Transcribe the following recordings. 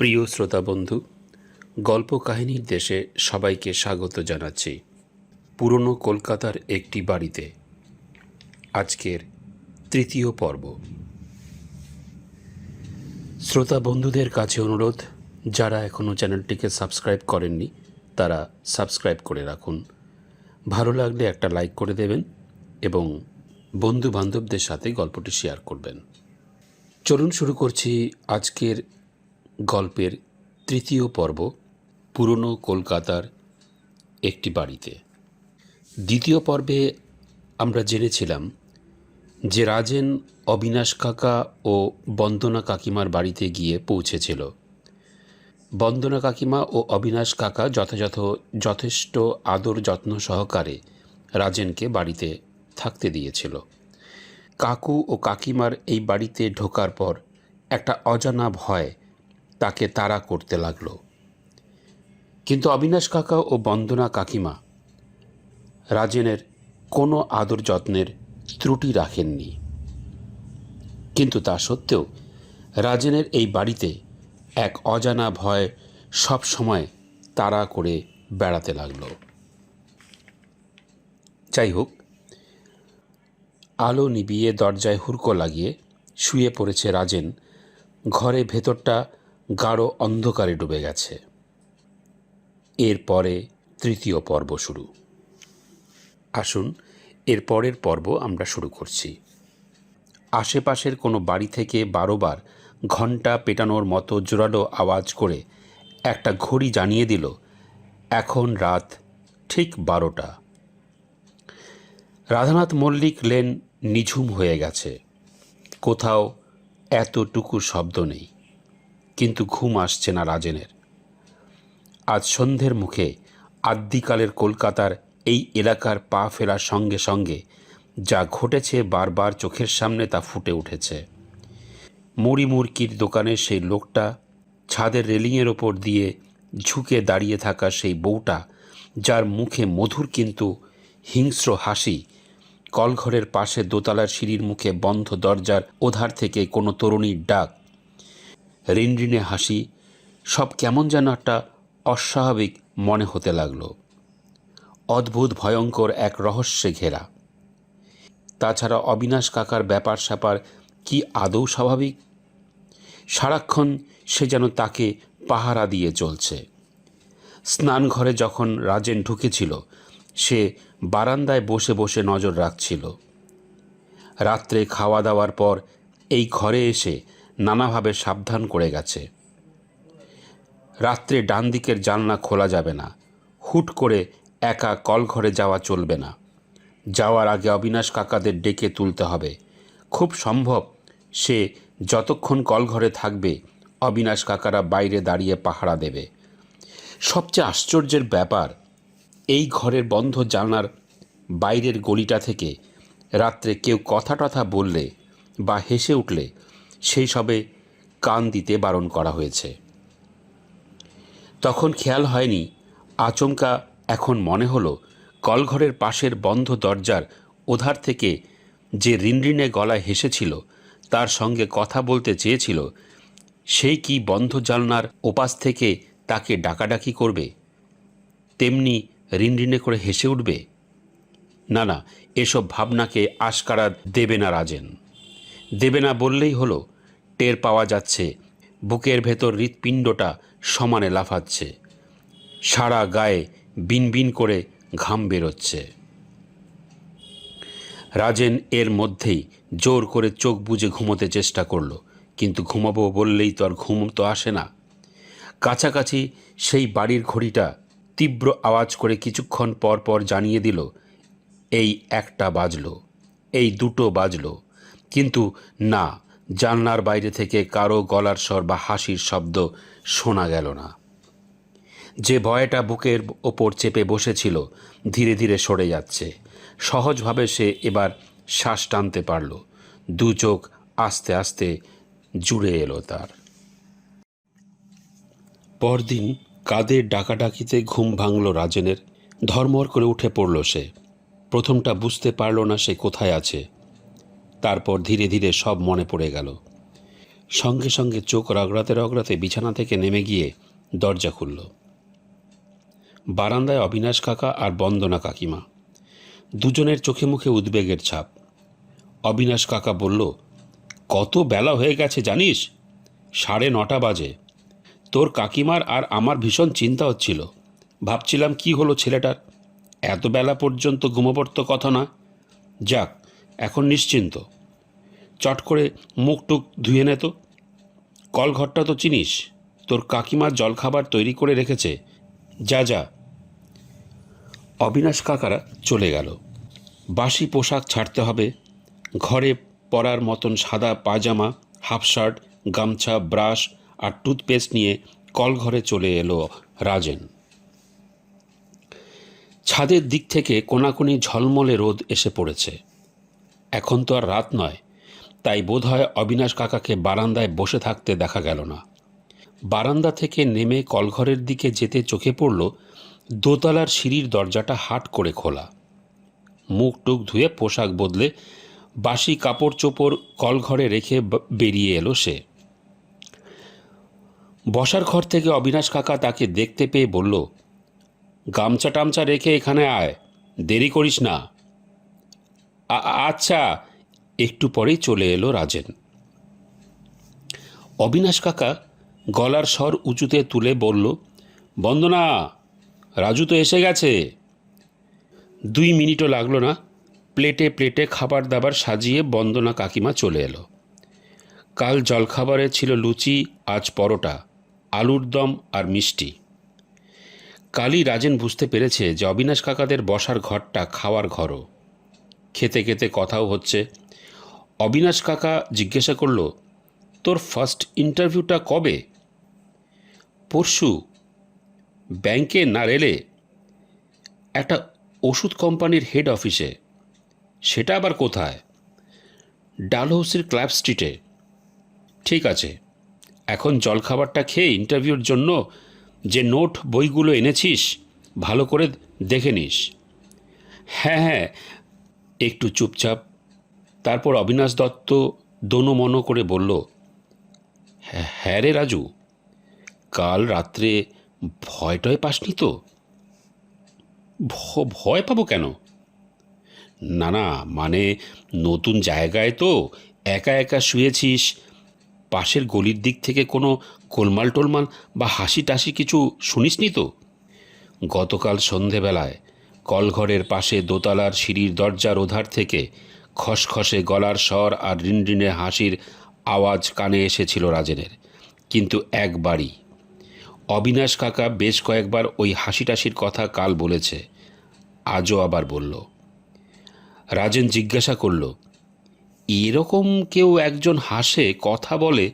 প্রিয় শ্রোতা বন্ধু গল্প কাহিনীর দেশে সবাইকে স্বাগত জানাচ্ছি। পুরনো কলকাতার একটি বাড়িতে। আজকের তৃতীয় পর্ব। শ্রোতা বন্ধুদের কাছে অনুরোধ, যারা এখনও চ্যানেলটিকে সাবস্ক্রাইব করেননি, তারা সাবস্ক্রাইব করে রাখুন। ভালো লাগলে একটা লাইক করে দেবেন এবং বন্ধু বান্ধবদের সাথে গল্পটি শেয়ার করবেন। চলুন শুরু করছি আজকের গল্পের তৃতীয় পর্ব, পুরনো কলকাতার একটি বাড়িতে। দ্বিতীয় পর্বে আমরা জেনেছিলাম যে রাজেন অবিনাশ কাকা ও বন্দনা কাকিমার বাড়িতে গিয়ে পৌঁছেছিল। বন্দনা কাকিমা ও অবিনাশ কাকা যথাযথ, যথেষ্ট আদর যত্ন সহকারে রাজেনকে বাড়িতে থাকতে দিয়েছিল। কাকু ও কাকিমার এই বাড়িতে ঢোকার পর একটা অজানা ভয় তাকে তাড়া করতে লাগল। কিন্তু অবিনাশ কাকা ও বন্দনা কাকিমা রাজেনের কোনো আদর যত্নের ত্রুটি রাখেননি। কিন্তু তা সত্ত্বেও রাজেনের এই বাড়িতে এক অজানা ভয় সব সময় তাড়া করে বেড়াতে লাগল। যাই হোক, আলো নিবিয়ে দরজায় হুড়কো লাগিয়ে শুয়ে পড়েছে রাজেন। ঘরে ভেতরটা গাঢ় অন্ধকারে ডুবে গেছে। এরপরে তৃতীয় পর্ব শুরু। আসুন, এর পরের পর্ব আমরা শুরু করছি। আশেপাশের কোনো বাড়ি থেকে বারোবার ঘণ্টা পেটানোর মতো জোরালো আওয়াজ করে একটা ঘড়ি জানিয়ে দিল, এখন রাত ঠিক বারোটা। রাধানাথ মল্লিক লেন নিঝুম হয়ে গেছে। কোথাও এতটুকু শব্দ নেই। কিন্তু ঘুম আসছে না রাজেনের। আজ সন্ধ্যের মুখে আদ্যিকালের কলকাতার এই এলাকার পা ফেরার সঙ্গে সঙ্গে যা ঘটেছে বারবার চোখের সামনে তা ফুটে উঠেছে। মুড়ি মুরকির দোকানে সেই লোকটা, ছাদের রেলিংয়ের ওপর দিয়ে ঝুঁকে দাঁড়িয়ে থাকা সেই বউটা, যার মুখে মধুর কিন্তু হিংস্র হাসি, কলঘরের পাশে দোতলার সিঁড়ির মুখে বন্ধ দরজার ওধার থেকে কোনো তরুণীর ডাক রিনরিনে হাসি, সব কেমন যেন একটা অস্বাভাবিক মনে হতে লাগল। অদ্ভুত, ভয়ঙ্কর এক রহস্যে ঘেরা। তাছাড়া অবিনাশ কাকার ব্যাপার স্যাপার কি আদৌ স্বাভাবিক? সারাক্ষণ সে যেন তাকে পাহারা দিয়ে চলছে। স্নানঘরে যখন রাজেন ঢুকেছিল, সে বারান্দায় বসে বসে নজর রাখছিল। রাত্রে খাওয়া দাওয়ার পর এই ঘরে এসে নানাভাবে সাবধান করে গেছে। রাত্রে ডান দিকের জানলা খোলা যাবে না। হুট করে একা কলঘরে যাওয়া চলবে না। যাওয়ার আগে অবিনাশ কাকাদের ডেকে তুলতে হবে। খুব সম্ভব সে যতক্ষণ কলঘরে থাকবে, অবিনাশ কাকারা বাইরে দাঁড়িয়ে পাহারা দেবে। সবচেয়ে আশ্চর্যের ব্যাপার, এই ঘরের বন্ধ জানলার বাইরের গলিটা থেকে রাত্রে কেউ কথা টথা বললে বা হেসে উঠলে সেই সবে কান দিতে বারণ করা হয়েছে। তখন খেয়াল হয়নি, আচমকা এখন মনে হলো কলঘরের পাশের বন্ধ দরজার ওধার থেকে যে রিনরিনে গলায় হেসেছিল, তার সঙ্গে কথা বলতে চেয়েছিল, সেই কি বন্ধ জানলার ওপাশ থেকে তাকে ডাকাডাকি করবে? তেমনি রিনরিনে করে হেসে উঠবে? না না, এসব ভাবনাকে আশকারা দেবে না রাজেন। দেবে না বললেই হলো, টের পাওয়া যাচ্ছে, বুকের ভেতর হৃৎপিণ্ডটা সমানে লাফাচ্ছে, সারা গায়ে বিনবিন করে ঘাম বেরোচ্ছে। রাজেন এর মধ্যেই জোর করে চোখ বুজে ঘুমোতে চেষ্টা করল, কিন্তু ঘুমাবো বললেই তো আর ঘুম তো আসে না। কাছাকাছি সেই বাড়ির ঘড়িটা তীব্র আওয়াজ করে কিছুক্ষণ পর পর জানিয়ে দিল, এই একটা বাজলো, এই দুটো বাজলো। কিন্তু না, জানলার বাইরে থেকে কারও গলার স্বর বা হাসির শব্দ শোনা গেল না। যে ভয়টা বুকের ওপর চেপে বসেছিল, ধীরে ধীরে সরে যাচ্ছে। সহজভাবে সে এবার শ্বাস টানতে পারল। দু চোখ আস্তে আস্তে জুড়ে এলো তার। পরদিন কাদের ডাকাডাকিতে ঘুম ভাঙল রাজেনের। ধর্মর করে উঠে পড়ল সে। প্রথমটা বুঝতে পারল না সে কোথায় আছে। তারপর ধীরে ধীরে সব মনে পড়ে গেল। সঙ্গে সঙ্গে চোখ রগড়াতে রগড়াতে বিছানা থেকে নেমে গিয়ে দরজা খুলল। বারান্দায় অবিনাশ কাকা আর বন্দনা কাকিমা। দুজনের চোখে মুখে উদ্বেগের ছাপ। অবিনাশ কাকা বলল, কত বেলা হয়ে গেছে জানিস? সাড়ে নটা বাজে। তোর কাকিমার আর আমার ভীষণ চিন্তা হচ্ছিল। ভাবছিলাম কি হলো ছেলেটার? এত বেলা পর্যন্ত ঘুমোবর্ত কথা না। যাক এখন নিশ্চিন্ত। চট করে মুখ টুক ধুয়ে নে তো। কলঘরটা তো চিনিস। তোর কাকিমার জলখাবার তৈরি করে রেখেছে। যা যা। অবিনাশ কাকারা চলে গেল। বাসি পোশাক ছাড়তে হবে। ঘরে পরার মতন সাদা পাজামা, হাফ শার্ট, গামছা, ব্রাশ আর টুথপেস্ট নিয়ে কলঘরে চলে এলো রাজেন। ছাদের দিক থেকে কোনাকুনি ঝলমলে রোদ এসে পড়েছে। এখন তো আর রাত নয়, তাই বোধহয় অবিনাশ কাকাকে বারান্দায় বসে থাকতে দেখা গেল না। বারান্দা থেকে নেমে কলঘরের দিকে যেতে চোখে পড়ল দোতলার সিঁড়ির দরজাটা হাট করে খোলা। মুখ টুক ধুয়ে পোশাক বদলে বাসি কাপড় চোপড় কলঘরে রেখে বেরিয়ে এলো সে। বসার ঘর থেকে অবিনাশ কাকা তাকে দেখতে পেয়ে বলল গামছা টামছা রেখে এখানে আয়, দেরি করিস না। আচ্ছা একটু পরেই চলে এলো রাজেন। অবিনাশ কাকা গলার স্বর উঁচুতে তুলে বলল, বন্দনা, রাজু তো এসে গেছে। দুই মিনিটও লাগল না, প্লেটে প্লেটে খাবার দাবার সাজিয়ে বন্দনা কাকিমা চলে এলো। কাল জলখাবারে ছিল লুচি, আজ পরোটা, আলুর দম আর মিষ্টি। কালই রাজেন বুঝতে পেরেছে যে অবিনাশ কাকাদের বসার ঘরটা খাওয়ার ঘরও। খেতে খেতে কথাও হচ্ছে। অবিনাশ কাকা জিজ্ঞাসা করল, তোর ফার্স্ট ইন্টারভিউটা কবে? পরশু। ব্যাংকে না রেলে? একটা ওষুধ কোম্পানির হেড অফিসে সেটা আবার কোথায়? ডালহৌসির ক্ল্যাব স্ট্রিটে। ঠিক আছে। এখন জলখাবারটা খেয়ে ইন্টারভিউর জন্য যে নোট বইগুলো এনেছিস, ভালো করে দেখে নিস। হ্যাঁ হ্যাঁ। একটু চুপচাপ। তারপর অবিনাশ দত্ত দোনো মনো করে বলল হ্যাঁ হ্যাঁ রে রাজু, কাল রাত্রে ভয় টয় পাসনি তো? ভয় পাবো কেন? না না মানে নতুন জায়গায় তো একা একা শুয়েছিস, পাশের গলির দিক থেকে কোনো গোলমাল টোলমাল বা হাসি টাসি কিছু শুনিসনি তো? গতকাল সন্ধেবেলায় কলঘরের পাশে দোতলার সিঁড়ির দরজার ওধার থেকে খসখসে গলার স্বর আর রিনরিনে হাসির আওয়াজ কানে এসেছিল রাজেনের। কিন্তু একবারই। অবিনাশ কাকা বেশ কয়েকবার ওই হাসি টাসির কথা কাল বলেছে, আজও আবার বলল। রাজেন জিজ্ঞাসা করল, এরকম কেউ একজন হাসে, কথা বলে,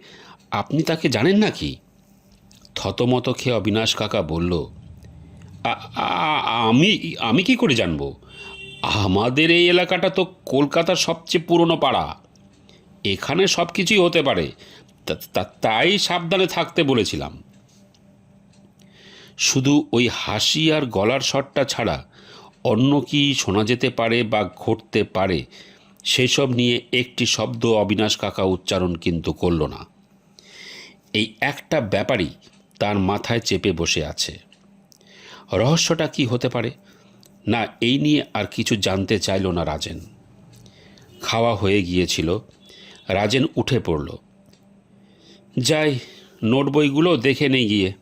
আপনি তাকে জানেন নাকি? থতমত খেয়ে অবিনাশ কাকা বলল "আ- আ- আমি আমি কি করে জানব? আমাদের এই এলাকাটা তো কলকাতার সবচেয়ে পুরনো পাড়া। এখানে সব কিছুই হতে পারে। তাই সাবধানে থাকতে বলেছিলাম। শুধু ওই হাসি আর গলার স্বরটা ছাড়া অন্য কি শোনা যেতে পারে বা ঘটতে পারে, সেসব নিয়ে একটি শব্দ অবিনাশ কাকা উচ্চারণ কিন্তু করল না। এই একটা ব্যাপারই তার মাথায় চেপে বসে আছে। রহস্যটা কি হতে পারে? না, এই নিয়ে আর কিছু জানতে চাইল না রাজেন। খাওয়া হয়ে গিয়েছিল। রাজেন উঠে পড়ল। যাই, নোট বইগুলো দেখে নেই গিয়ে।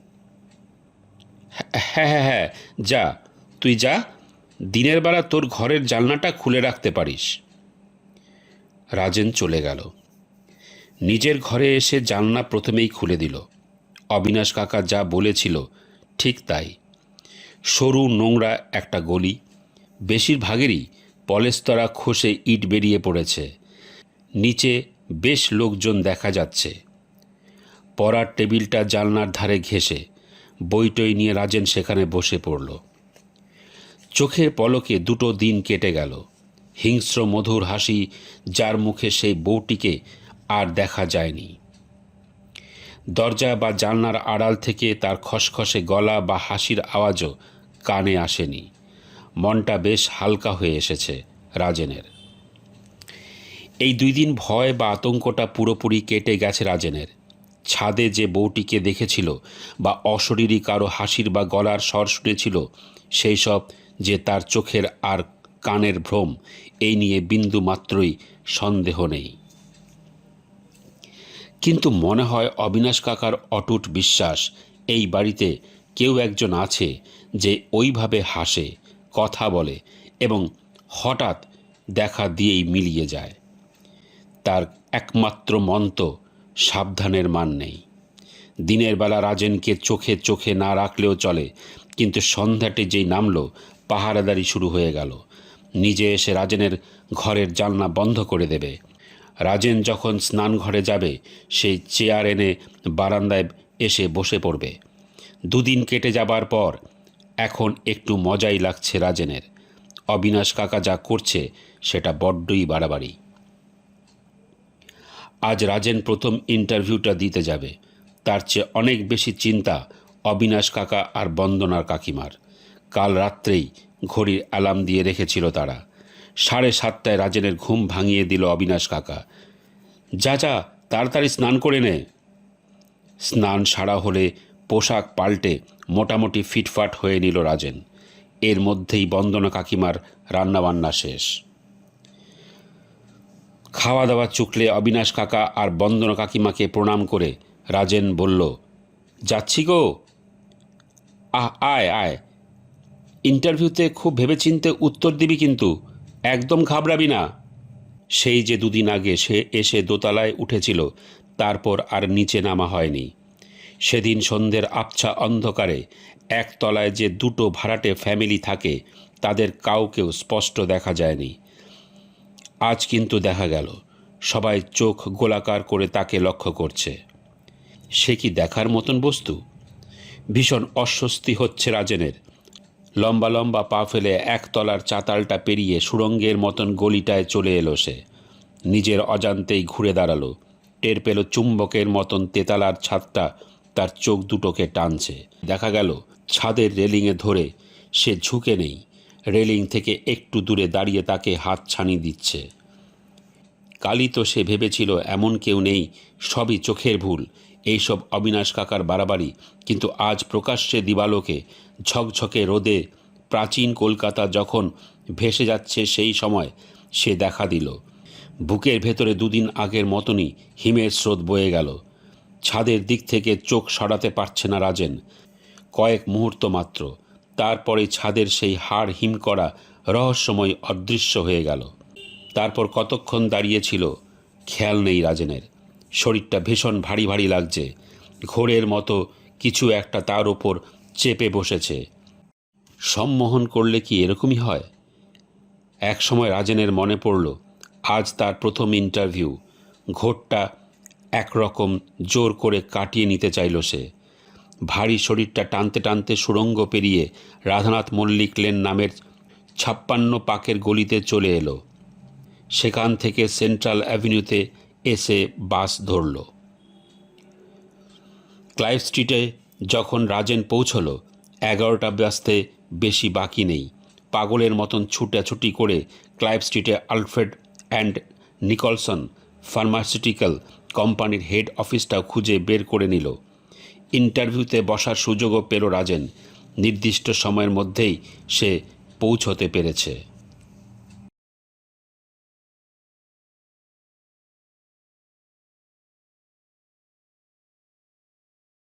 হ্যাঁ হ্যাঁ হ্যাঁ যা। তুই যা। দিনের বেলা তোর ঘরের জানলাটা খুলে রাখতে পারিস। রাজেন চলে গেল। নিজের ঘরে এসে জানলা প্রথমেই খুলে দিল। অবিনাশ কাকা যা বলেছিল, ঠিক তাই। সরু নোংরা একটা গলি। বেশিরভাগেরই পলেস্তরা খসে ইট বেরিয়ে পড়েছে। নিচে বেশ লোকজন দেখা যাচ্ছে। পড়ার টেবিলটা জানলার ধারে ঘেঁষে বইটই নিয়ে রাজেন সেখানে বসে পড়ল। চোখের পলকে দুটো দিন কেটে গেল। হিংস্র মধুর হাসি যার মুখে সেই বউটিকে আর দেখা যায়নি। দরজা বা জানলার আড়াল থেকে তার খসখসে গলা বা হাসির আওয়াজও কানে আসেনি। মনটা বেশ হালকা হয়ে এসেছে রাজেনের। এই দুই দিন ভয় বা আতঙ্কটা পুরোপুরি কেটে গেছে রাজেনের। ছাদে যে বউটিকে দেখেছিল বা অশরীরী কারও হাসির বা গলার স্বর শুনেছিল, সেই সব যে তার চোখের আর কানের ভ্রম, এই নিয়ে বিন্দু মাত্রই সন্দেহ নেই। কিন্তু মনে হয় অবিনাশ কাকার অটুট বিশ্বাস, এই বাড়িতে কেউ একজন আছে যে ওইভাবে হাসে, কথা বলে এবং হঠাৎ দেখা দিয়েই মিলিয়ে যায়। তার একমাত্র মন্ত্র, সাবধানের মান নেই। দিনের বেলা রাজেনকে চোখে চোখে না রাখলেও চলে, কিন্তু সন্ধ্যাটি যেই নামলো, পাহারাদারি শুরু হয়ে গেল। নিজে এসে রাজেনের ঘরের জানলা বন্ধ করে দেবে। রাজেন যখন স্নান ঘরে যাবে সেই চেয়ার এনে বারান্দায় এসে বসে পড়বে। দুদিন কেটে যাবার পর এখন একটু মজাই লাগছে রাজেনের। অবিনাশ কাকা যা করছে, সেটা বড্ডই বাড়াবাড়ি। আজ রাজেন প্রথম ইন্টারভিউটা দিতে যাবে। তার চেয়ে অনেক বেশি চিন্তা অবিনাশ কাকা আর বন্দনার কাকিমার। কাল রাত্রেই ঘড়ির অ্যালার্ম দিয়ে রেখেছিল তারা। সাড়ে সাতটায় রাজেনের ঘুম ভাঙিয়ে দিল অবিনাশ কাকা। যা যা, তাড়াতাড়ি স্নান করে নে। স্নান সারা হলে পোশাক পাল্টে মোটামুটি ফিটফাট হয়ে নিল রাজেন। এর মধ্যেই বন্দনা কাকিমার রান্নাবান্না শেষ। খাওয়া দাওয়া চুকলে অবিনাশ কাকা আর বন্দনা কাকিমাকে প্রণাম করে রাজেন বলল, যাচ্ছি গো। আহ, আয় আয়। ইন্টারভিউতে খুব ভেবেচিন্তে উত্তর দিবি কিন্তু, একদম ঘাবড়াবি না। সেই যে দুদিন আগে সে এসে দোতলায় উঠেছিল, তারপর আর নিচে নামা হয়নি। সেদিন সন্ধ্যের আবছা অন্ধকারে একতলায় যে দুটো ভাড়াটে ফ্যামিলি থাকে, তাদের কাউকেও স্পষ্ট দেখা যায়নি। আজ কিন্তু দেখা গেল, সবাই চোখ গোলাকার করে তাকে লক্ষ্য করছে। সে কি দেখার মতন বস্তু? ভীষণ অস্বস্তি হচ্ছে রাজেনের। লম্বা লম্বা পা ফেলে একতলার চাতালটা পেরিয়ে সুড়ঙ্গের মতন গলিটায় চলে এলো সে। নিজের অজান্তেই ঘুরে দাঁড়াল, টের পেল চুম্বকের মতন তেতালার ছাদটা তার চোখ দুটোকে টানছে। দেখা গেল, ছাদের রেলিংয়ে ধরে সে ঝুঁকে নেই। রেলিং থেকে একটু দূরে দাঁড়িয়ে তাকে হাত ছানি দিচ্ছে। কালই তো সে ভেবেছিল, এমন কেউ নেই, সবই চোখের ভুল। এইসব অবিনাশ কাকার বাড়াবাড়ি। কিন্তু আজ প্রকাশ্যে দিবালোকে ঝকঝকে রোদে প্রাচীন কলকাতা যখন ভেসে যাচ্ছে সেই সময় সে দেখা দিল। বুকের ভেতরে দুদিন আগের মতনই হিমের স্রোত বয়ে গেল। ছাদের দিক থেকে চোখ সরাতে পারছে না রাজেন। কয়েক মুহূর্ত মাত্র। তারপরে ছাদের সেই হাড় হিম করা রহস্যময় অদৃশ্য হয়ে গেল। তারপর কতক্ষণ দাঁড়িয়েছিল খেয়াল নেই রাজেনের। শরীরটা ভীষণ ভারী ভারী লাগছে। ঘোরের মতো কিছু একটা তার ওপর চেপে বসেছে। সম্মোহন করলে কি এরকমই হয়? এক সময় রাজেনের মনে পড়ল, আজ তার প্রথম ইন্টারভিউ। ঘোরটা একরকম জোর করে কাটিয়ে নিতে চাইল সে। ভারী শরীরটা টানতে টানতে সুড়ঙ্গ পেরিয়ে রাধানাথ মল্লিক লেন নামের ছাপ্পান্ন পাকের গলিতে চলে এলো। সেখান থেকে সেন্ট্রাল অ্যাভিনিউতে এসে বাস ধরল। ক্লাইভ স্ট্রিটে যখন রাজেন পৌঁছল, এগারোটা বাজতে বেশি বাকি নেই। পাগলের মতন ছুটাছুটি করে ক্লাইভ স্ট্রিটে আলফ্রেড অ্যান্ড নিকলসন ফার্মাসিউটিক্যাল কোম্পানির হেড অফিসটাও খুঁজে বের করে নিল। ইন্টারভিউতে বসার সুযোগও পেল রাজেন। নির্দিষ্ট সময়ের মধ্যেই সে পৌঁছতে পেরেছে।